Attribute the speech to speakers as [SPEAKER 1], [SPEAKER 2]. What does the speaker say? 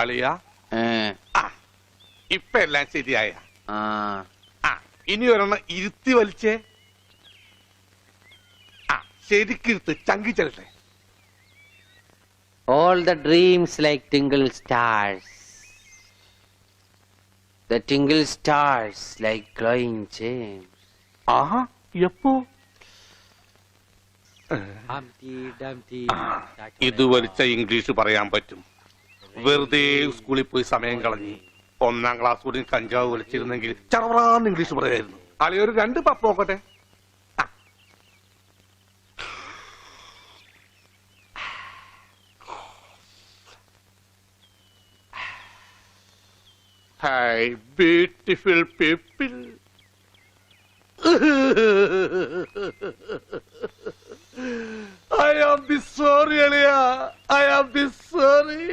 [SPEAKER 1] അളിയ?
[SPEAKER 2] ഏ,
[SPEAKER 1] ആ ഇപ്പൊ എല്ലാം ശരിയായ.
[SPEAKER 2] ആ.
[SPEAKER 1] ആ ഇനി ഒരെണ്ണം ഇരുത്തി വലിച്ചേ. ആ ശരിക്കിരുത്ത് ചങ്കി ചെല്ലട്ടെ
[SPEAKER 2] All the dreams like tingle stars. The tingle stars like glowing gems.
[SPEAKER 1] ആഹാ എപ്പോ. ഇത് വലിച്ച ഇംഗ്ലീഷ് പറയാൻ പറ്റും. വെറുതെ സ്കൂളിൽ പോയി സമയം കളഞ്ഞു ഒന്നാം ക്ലാസ് കൂടി കഞ്ചാവ് വലിച്ചിരുന്നെങ്കിൽ ചറവറാന്ന് ഇംഗ്ലീഷ് പറയായിരുന്നു അളിയൊരു രണ്ട് പപ്പ് നോക്കട്ടെ ആ. Hi beautiful people I am B sorry, Alia. I am B sorry.